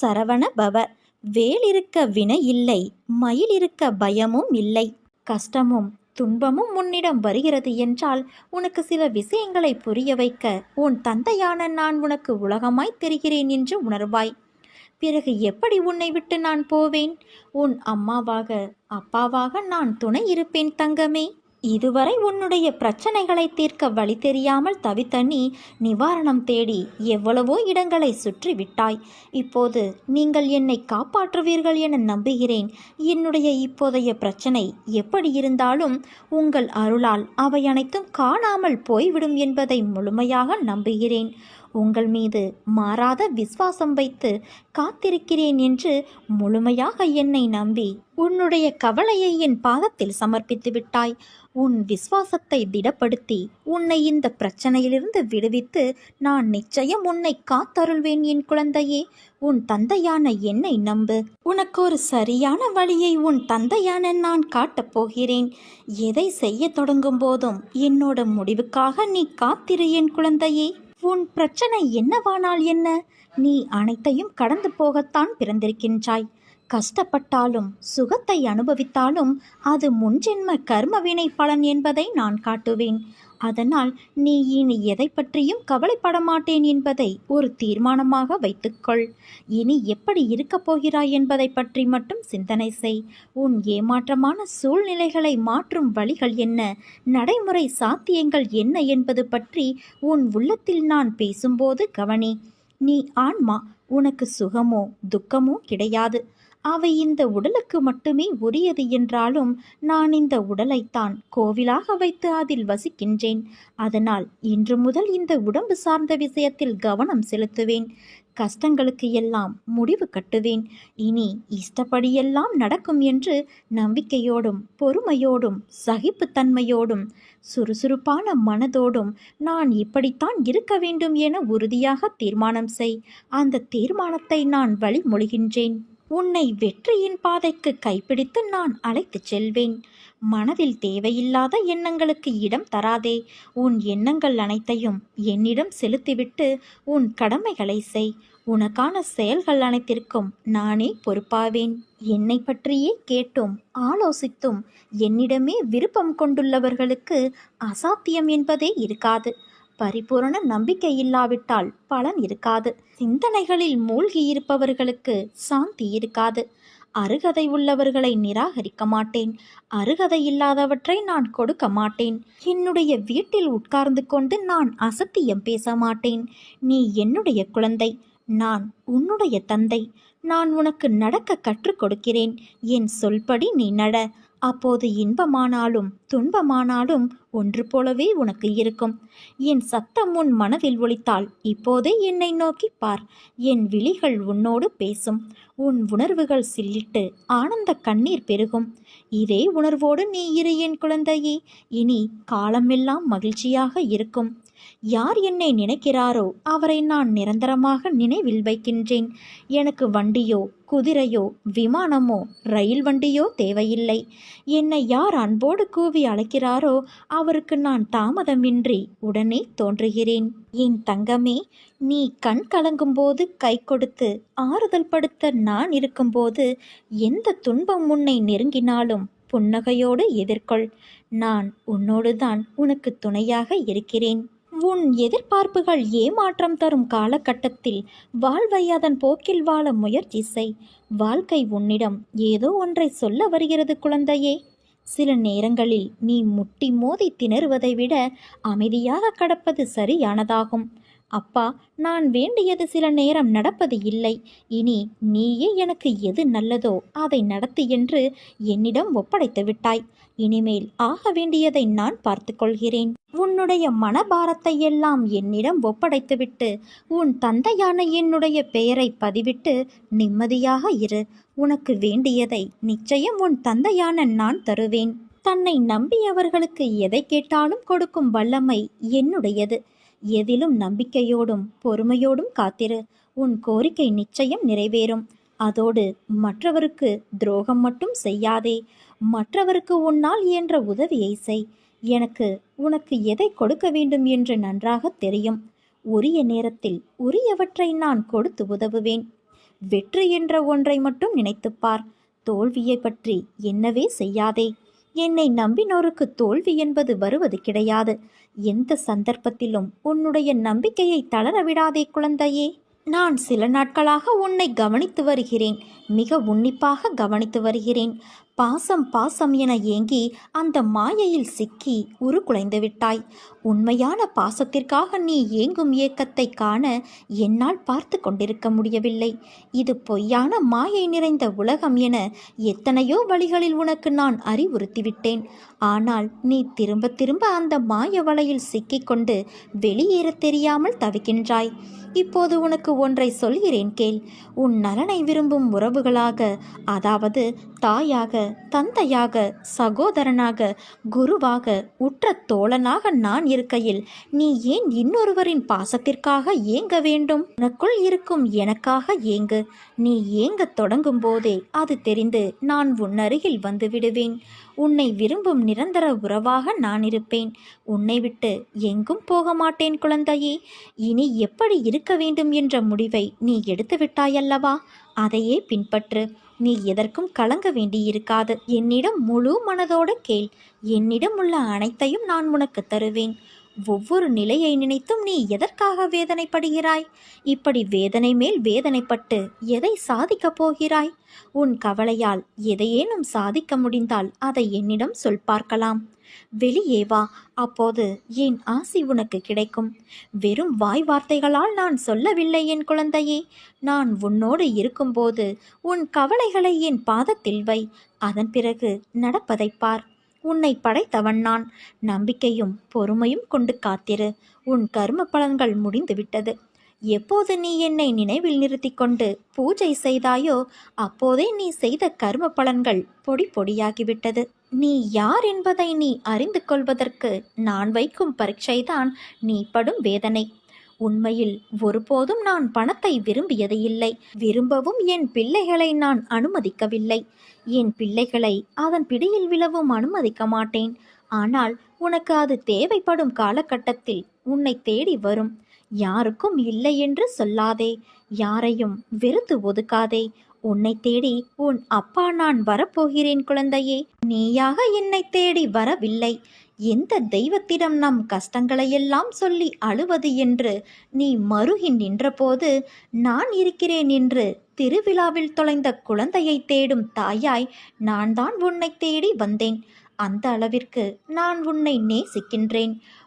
சரவண பவ. வேல் இருக்க வினை இல்லை மயில் இருக்க பயமும் இல்லை. கஷ்டமும் துன்பமும் உன்னிடம் வருகிறது என்றால் உனக்கு சில விஷயங்களை புரிய வைக்க உன் தந்தையான நான் உனக்கு உலகமாய் தெரிகிறேன் என்று உணர்வாய். பிறகு எப்படி உன்னை விட்டு நான் போவேன்? உன் அம்மாவாக அப்பாவாக நான் துணை இருப்பேன் தங்கமே. இதுவரை உன்னுடைய பிரச்சனைகளை தீர்க்க வழி தெரியாமல் தவித்த நீ நிவாரணம் தேடி எவ்வளவோ இடங்களை சுற்றி விட்டாய் இப்போது நீங்கள் என்னை காப்பாற்றுவீர்கள் என நம்புகிறேன். என்னுடைய இப்போதைய பிரச்சனை எப்படி இருந்தாலும் உங்கள் அருளால் அவை அனைத்தும் காணாமல் போய்விடும் என்பதை முழுமையாக நம்புகிறேன். உங்கள் மீது மாறாத விசுவாசம் வைத்து காத்திருக்கிறேன் என்று முழுமையாக என்னை நம்பி உன்னுடைய கவலையை என் பாதத்தில் சமர்ப்பித்து விட்டாய். உன் விசுவாசத்தை திடப்படுத்தி உன்னை இந்த பிரச்சனையிலிருந்து விடுவித்து நான் நிச்சயம் உன்னை காத்தருள்வேன் என் குழந்தையே. உன் தந்தையான என்னை நம்பு. உனக்கு ஒரு சரியான வழியை உன் தந்தையான நான் காட்டப் போகிறேன். எதை செய்ய தொடங்கும் போதும் என்னோட முடிவுக்காக நீ காத்திரு என் குழந்தையே. உன் பிரச்சனை என்னவானால் என்ன? நீ அனைத்தையும் கடந்து போகத்தான் பிறந்திருக்கின்றாய். கஷ்டப்பட்டாலும் சுகத்தை அனுபவித்தாலும் அது முன்ஜென்ம கர்மவினை பலன் என்பதை நான் காட்டுவேன். அதனால் நீ இனி எதை பற்றியும் கவலைப்பட மாட்டேன் என்பதை ஒரு தீர்மானமாக வைத்துக்கொள். இனி எப்படி இருக்கப் போகிறாய் என்பதை பற்றி மட்டும் சிந்தனை செய். உன் ஏமாற்றமான சூழ்நிலைகளை மாற்றும் வழிகள் என்ன? நடைமுறை சாத்தியங்கள் என்ன என்பது பற்றி உன் உள்ளத்தில் நான் பேசும்போது கவனி. நீ ஆன்மா உனக்கு சுகமோ துக்கமோ கிடையாது. அவை இந்த உடலுக்கு மட்டுமே உரியது என்றாலும் நான் இந்த உடலைத்தான் கோவிலாக வைத்து அதில் வசிக்கின்றேன். அதனால் இன்று முதல் இந்த உடம்பு சார்ந்த விஷயத்தில் கவனம் செலுத்துவேன். கஷ்டங்களுக்கு எல்லாம் முடிவு கட்டுவேன். இனி இஷ்டப்படியெல்லாம் நடக்கும் என்று நம்பிக்கையோடும் பொறுமையோடும் சகிப்புத்தன்மையோடும் சுறுசுறுப்பான மனதோடும் நான் இப்படித்தான் இருக்க வேண்டும் என உறுதியாக தீர்மானம் செய். அந்த தீர்மானத்தை நான் வழிமொழிகின்றேன். உன்னை வெற்றியின் பாதைக்கு கைப்பிடித்து நான் அழைத்துச் செல்வேன். மனதில் தேவையில்லாத எண்ணங்களுக்கு இடம் தராதே. உன் எண்ணங்கள் அனைத்தையும் என்னிடம் செலுத்திவிட்டு உன் கடமைகளை செய். உனக்கான செயல்கள் அனைத்திற்கும் நானே பொறுப்பாவேன். என்னை பற்றியே கேட்டும் ஆலோசித்தும் என்னிடமே விருப்பம் கொண்டுள்ளவர்களுக்கு அசாத்தியம் என்பதே இருக்காது. பரிபூரண நம்பிக்கை இல்லாவிட்டால் பலன் இருக்காது. சிந்தனைகளில் மூழ்கி இருப்பவர்களுக்கு சாந்தி இருக்காது. அருகதை உள்ளவர்களை நிராகரிக்க மாட்டேன். அருகதை இல்லாதவற்றை நான் கொடுக்க மாட்டேன். என்னுடைய வீட்டில் உட்கார்ந்து கொண்டு நான் அசத்தியம் பேச மாட்டேன். நீ என்னுடைய குழந்தை. நான் உன்னுடைய தந்தை. நான் உனக்கு நடக்க கற்றுக் கொடுக்கிறேன். என் சொல்படி நீ நட. அப்போது இன்பமானாலும் துன்பமானாலும் ஒன்று போலவே உனக்கு இருக்கும். என் சத்தம் உன் மனதில் ஒழித்தால் இப்போதே என்னை நோக்கி பார். என் விழிகள் உன்னோடு பேசும். உன் உணர்வுகள் சில்லிட்டு ஆனந்த கண்ணீர் பெருகும். இதே உணர்வோடு நீ இரு என் குழந்தையே. இனி காலமெல்லாம் மகிழ்ச்சியாக இருக்கும். யார் என்னை நினைக்கிறாரோ அவரை நான் நிரந்தரமாக நினைவில் வைக்கின்றேன். எனக்கு வண்டியோ குதிரையோ விமானமோ ரயில் வண்டியோ தேவையில்லை. என்னை யார் அன்போடு கூவி அழைக்கிறாரோ அவருக்கு நான் தாமதமின்றி உடனே தோன்றுகிறேன். என் தங்கமே நீ கண் கலங்கும்போது கை கொடுத்து ஆறுதல் படுத்த நான் இருக்கும்போது எந்த துன்பம் உன்னை நெருங்கினாலும் புன்னகையோடு எதிர்கொள். நான் உன்னோடுதான் உனக்கு துணையாக இருக்கிறேன். உன் எதிர்பார்ப்புகள் ஏமாற்றம் தரும் காலகட்டத்தில் வாழ்வை அதன் போக்கில் வாழ முயற்சி செய். வாழ்க்கை உன்னிடம் ஏதோ ஒன்றை சொல்ல வருகிறது குழந்தையே. சில நேரங்களில் நீ முட்டி மோதி திணறுவதை விட அமைதியாக கடப்பது சரியானதாகும். அப்பா நான் வேண்டியது சில நேரம் நடப்பது இல்லை. இனி நீயே எனக்கு எது நல்லதோ அதை நடத்து என்று என்னிடம் ஒப்படைத்து விட்டாய். இனிமேல் ஆக வேண்டியதை நான் பார்த்துக்கொள்கிறேன் உன்னுடைய மனபாரத்தை எல்லாம் என்னிடம் ஒப்படைத்துவிட்டு உன் தந்தையான என்னுடைய பெயரை பதிவிட்டு நிம்மதியாக இரு. உனக்கு வேண்டியதை நிச்சயம் உன் தந்தையான நான் தருவேன். தன்னை நம்பியவர்களுக்கு எதை கேட்டாலும் கொடுக்கும் வல்லமை என்னுடையது. எதிலும் நம்பிக்கையோடும் பொறுமையோடும் காத்திரு. உன் கோரிக்கை நிச்சயம் நிறைவேறும். அதோடு மற்றவருக்கு துரோகம் மட்டும் செய்யாதே. மற்றவருக்கு உன்னால் இயன்ற உதவியை செய். எனக்கு உனக்கு எதை கொடுக்க வேண்டும் என்று நன்றாக தெரியும். உரிய நேரத்தில் உரியவற்றை நான் கொடுத்து உதவுவேன். வெற்றி என்ற ஒன்றை மட்டும் நினைத்துப் பார். தோல்வியை பற்றி என்னவே செய்யாதே. என்னை நம்பினோருக்கு தோல்வி என்பது வருவது கிடையாது. எந்த சந்தர்ப்பத்திலும் உன்னுடைய நம்பிக்கையை தளர விடாதே குழந்தையே. நான் சில நாட்களாக உன்னை கவனித்து வருகிறேன். மிக உன்னிப்பாக கவனித்து வருகிறேன். பாசம் பாசம் என ஏங்கி அந்த மாயையில் சிக்கி உருக்குலைந்து விட்டாய். உண்மையான பாசத்திற்காக நீ ஏங்கும் ஏக்கத்தை காண என்னால் பார்த்து கொண்டிருக்க முடியவில்லை. இது பொய்யான மாயை நிறைந்த உலகம் என எத்தனையோ வழிகளில் உனக்கு நான் அறிவுறுத்திவிட்டேன். ஆனால் நீ திரும்ப திரும்ப அந்த மாய வலையில் சிக்கிக்கொண்டு வெளியேறத் தெரியாமல் தவிக்கின்றாய். இப்போது உனக்கு ஒன்றை சொல்கிறேன் கேள். உன் நலனை விரும்பும் உறவுகளாக அதாவது தாயாக தந்தையாக சகோதரனாக குருவாக உற்ற தோழனாக நான் இருக்கையில் நீ ஏன் இன்னொருவரின் பாசத்திற்காக ஏங்க வேண்டும்? உனக்குள் இருக்கும் எனக்காக ஏங்கு. நீ ஏங்கத் தொடங்கும் போதே அது தெரிந்து நான் உன்னருகில் வந்துவிடுவேன். வந்து விடுவேன் உன்னை விரும்பும் நிரந்தர உறவாக நான் இருப்பேன். உன்னை விட்டு எங்கும் போக மாட்டேன் குழந்தையே. இனி எப்படி இருக்க வேண்டும் என்ற முடிவை நீ எடுத்து விட்டாயல்லவா அதையே பின்பற்று. நீ எதற்கும் கலங்க வேண்டியிருக்காது. என்னிடம் முழு மனதோடு கேள். என்னிடம் உள்ள அனைத்தையும் நான் உனக்கு தருவேன். ஒவ்வொரு நிலையை நினைத்தும் நீ எதற்காக வேதனைப்படுகிறாய்? இப்படி வேதனை மேல் வேதனைப்பட்டு எதை சாதிக்கப் போகிறாய்? உன் கவலையால் எதையேனும் சாதிக்க முடிந்தால் அதை என்னிடம் சொல் பார்க்கலாம். வெளியே வா அப்போது என் ஆசி உனக்கு கிடைக்கும். வெறும் வாய் வார்த்தைகளால் நான் சொல்லவில்லை என் குழந்தையே. நான் உன்னோடு இருக்கும்போது உன் கவலைகளை என் பாதத்தில் வை. அதன் பிறகு நடப்பதைப் பார். உன்னை படைத்தவன் நான். நம்பிக்கையும் பொறுமையும் கொண்டு காத்திரு. உன் கர்ம பலன்கள் முடிந்துவிட்டது. எப்போது நீ என்னை நினைவில் நிறுத்தி கொண்டு பூஜை செய்தாயோ அப்போதே நீ செய்த கர்ம பலன்கள் பொடி பொடியாகிவிட்டது. நீ யார் என்பதை நீ அறிந்து கொள்வதற்கு நான் வைக்கும் பரீட்சைதான் நீ படும் வேதனை. உண்மையில் ஒருபோதும் நான் பணத்தை விரும்பியது இல்லை. விரும்பவும் என் பிள்ளைகளை நான் அனுமதிக்கவில்லை. என் பிள்ளைகளை அதன் பிடியில் விழவும் அனுமதிக்க மாட்டேன். ஆனால் உனக்கு அது தேவைப்படும் காலகட்டத்தில் உன்னை தேடி வரும். யாருக்கும் இல்லை என்று சொல்லாதே. யாரையும் வெறுத்து ஒதுக்காதே. உன்னை தேடி உன் அப்பா நான் வரப்போகிறேன் குழந்தையே. நீயாக என்னை தேடி வரவில்லை. எந்த தெய்வத்திடம் நம் கஷ்டங்களையெல்லாம் சொல்லி அழுவது என்று நீ மருகி நின்றபோது நான் இருக்கிறேன் என்று திருவிழாவில் தொலைந்த குழந்தையை தேடும் தாயாய் நான் தான் உன்னை தேடி வந்தேன். அந்த அளவிற்கு நான் உன்னை நேசிக்கின்றேன்.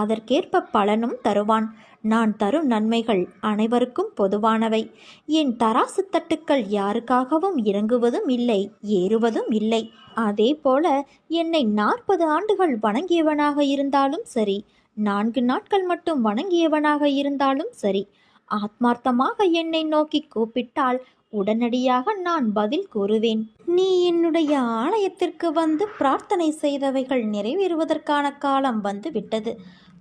அதற்கேற்ப பலனும் தருவான். நான் தரும் நன்மைகள் அனைவருக்கும் பொதுவானவை. என் தராசு தட்டுக்கள் யாருக்காகவும் இறங்குவதும் இல்லை ஏறுவதும் இல்லை. அதே போல என்னை நாற்பது ஆண்டுகள் வணங்கியவனாக இருந்தாலும் சரி நான்கு நாட்கள் மட்டும் வணங்கியவனாக இருந்தாலும் சரி ஆத்மார்த்தமாக என்னை நோக்கி கூப்பிட்டால் உடனடியாக நான் பதில் கூறுவேன். நீ என்னுடைய ஆலயத்திற்கு வந்து பிரார்த்தனை செய்தவைகள் நிறைவேறுவதற்கான காலம் வந்து விட்டது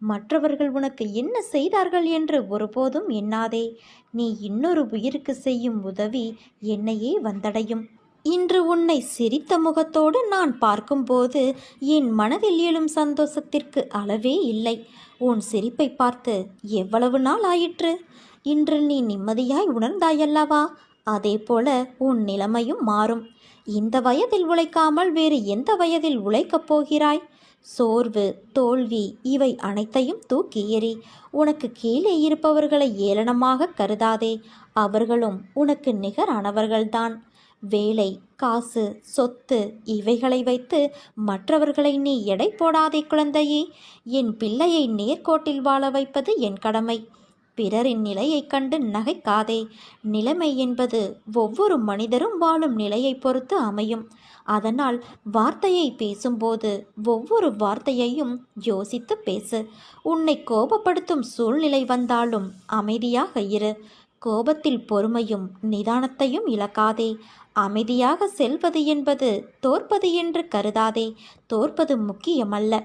மற்றவர்கள் உனக்கு என்ன செய்தார்கள் என்று ஒருபோதும் எண்ணாதே. நீ இன்னொரு உயிருக்கு செய்யும் உதவி என்னையே வந்தடையும். இன்று உன்னை சிரித்த முகத்தோடு நான் பார்க்கும்போது என் மனதில் எழும் சந்தோஷத்திற்கு அளவே இல்லை. உன் சிரிப்பை பார்த்து எவ்வளவு நாள் ஆயிற்று? இன்று நீ நிம்மதியாய் உணர்ந்தாயல்லவா? அதே போல உன் நிலைமையும் மாறும். இந்த வயதில் உழைக்காமல் வேறு எந்த வயதில் உழைக்கப் போகிறாய்? சோர்வு தோல்வி இவை அனைத்தையும் தூக்கி எறி உனக்கு கீழே இருப்பவர்களை ஏளனமாக கருதாதே அவர்களும் உனக்கு நிகரானவர்கள்தான். வேலை காசு சொத்து இவைகளை வைத்து மற்றவர்களை நீ எடை போடாதே குழந்தையே என் பிள்ளையை நேர்கோட்டில் வாழ வைப்பது என் கடமை. பிறரின் நிலையைக் கண்டு நகைக்காதே. நிலைமை என்பது ஒவ்வொரு மனிதரும் வாழும் நிலையைப் பொறுத்து அமையும். அதனால் வார்த்தையை பேசும்போது ஒவ்வொரு வார்த்தையையும் யோசித்து பேசு. உன்னை கோபப்படுத்தும் சூழ்நிலை வந்தாலும் அமைதியாக இரு. கோபத்தில் பொறுமையும் நிதானத்தையும் இழக்காதே. அமைதியாக செல்வது என்பது தோற்பது என்று கருதாதே. தோற்பது முக்கியமல்ல.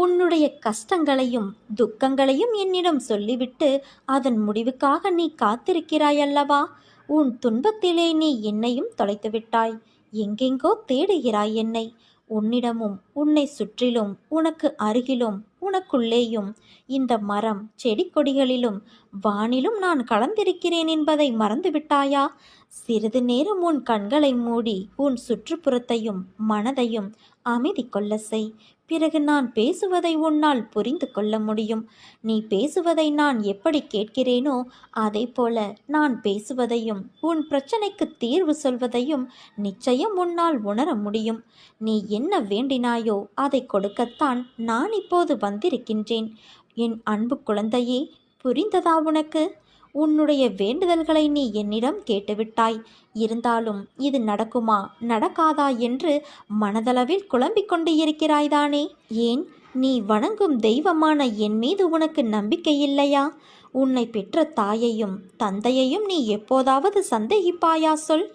உன்னுடைய கஷ்டங்களையும் துக்கங்களையும் என்னிடம் சொல்லிவிட்டு அதன் முடிவுக்காக நீ காத்திருக்கிறாய் அல்லவா? உன் துன்பத்திலே நீ என்னையும் தொலைத்து விட்டாய். எங்கெங்கோ தேடுகிறாய் என்னை. உன்னிடமும் உன்னை சுற்றிலும் உனக்கு அருகிலும் உனக்குள்ளேயும் இந்த மரம் செடி கொடிகளிலும் வானிலும் நான் கலந்திருக்கிறேன் என்பதை மறந்துவிட்டாயா? சிறிது நேரம் உன் கண்களை மூடி உன் சுற்றுப்புறத்தையும் மனதையும் அமைதி கொள்ள செய். பிறகு நான் பேசுவதை உன்னால் புரிந்து கொள்ள முடியும். நீ பேசுவதை நான் எப்படி கேட்கிறேனோ அதே போல நான் பேசுவதையும் உன் பிரச்சனைக்கு தீர்வு சொல்வதையும் நிச்சயம் உன்னால் உணர முடியும். நீ என்ன வேண்டினாயோ அதை கொடுக்கத்தான் நான் இப்போது வந்திருக்கின்றேன். என் அன்பு குழந்தையே புரிந்ததா உனக்கு? உன்னுடைய வேண்டுதல்களை நீ என்னிடம் கேட்டுவிட்டாய். இருந்தாலும் இது நடக்குமா? நடக்காதா என்று மனதளவில் குழம்பிக் கொண்டு இருக்கிறாய்தானே ஏன்? நீ வணங்கும் தெய்வமான என் மீது உனக்கு நம்பிக்கை இல்லையா? உன்னை பெற்ற தாயையும் தந்தையையும் நீ எப்போதாவது சந்தேகிப்பாயா சொல்.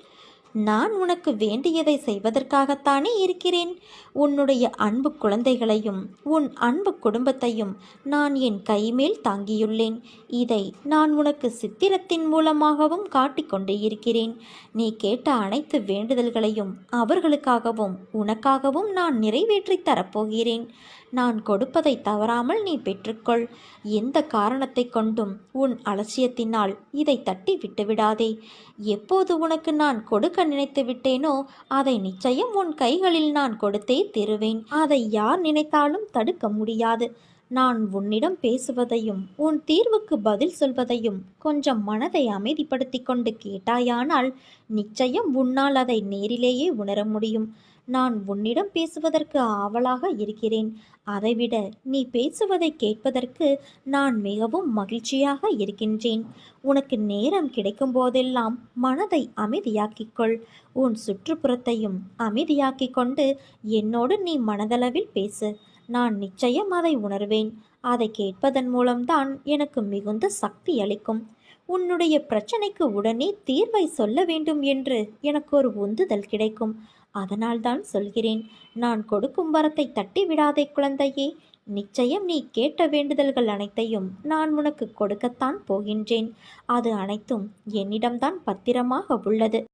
நான் உனக்கு வேண்டியதை செய்வதற்காகத்தானே இருக்கிறேன்? உன்னுடைய அன்பு குழந்தைகளையும் உன் அன்பு குடும்பத்தையும் நான் என் கைமேல் தாங்கியுள்ளேன். இதை நான் உனக்கு சித்திரத்தின் மூலமாகவும் காட்டிக்கொண்டே இருக்கிறேன். நீ கேட்ட அனைத்து வேண்டுதல்களையும் அவர்களுக்காகவும் உனக்காகவும் நான் நிறைவேற்றித் தரப்போகிறேன். நான் கொடுப்பதை தவறாமல் நீ பெற்றுக்கொள். எந்த காரணத்தை கொண்டும் உன் அலட்சியத்தினால் இதை தட்டி விட்டுவிடாதே. எப்போது உனக்கு நான் கொடுக்க நினைத்து விட்டேனோ அதை நிச்சயம் உன் கைகளில் நான் கொடுத்தே தருவேன். அதை யார் நினைத்தாலும் தடுக்க முடியாது. நான் உன்னிடம் பேசுவதையும் உன் தீர்வுக்கு பதில் சொல்வதையும் கொஞ்சம் மனதை அமைதிப்படுத்தி கொண்டு கேட்டாயானால் நிச்சயம் உன்னால் அதை நேரிலேயே உணர முடியும். நான் உன்னிடம் பேசுவதற்கு ஆவலாக இருக்கிறேன். அதைவிட நீ பேசுவதை கேட்பதற்கு நான் மிகவும் மகிழ்ச்சியாக இருக்கின்றேன். உனக்கு நேரம் கிடைக்கும் போதெல்லாம் மனதை அமைதியாக்கிக் கொள். உன் சுற்றுப்புறத்தையும் அமைதியாக்கிக் கொண்டு என்னோடு நீ மனதளவில் பேசு. நான் நிச்சயம் அதை உணர்வேன். அதை கேட்பதன் மூலம்தான் எனக்கு மிகுந்த சக்தி அளிக்கும். உன்னுடைய பிரச்சனைக்கு உடனே தீர்வை சொல்ல வேண்டும் என்று எனக்கு ஒரு உந்துதல் கிடைக்கும். அதனால்தான் சொல்கிறேன் நான் கொடுக்கும் வரத்தை தட்டி விடாதே குழந்தையே. நிச்சயம் நீ கேட்ட வேண்டுதல்கள் அனைத்தையும் நான் உனக்கு கொடுக்கத்தான் போகின்றேன். அது அனைத்தும் என்னிடம்தான் பத்திரமாக உள்ளது.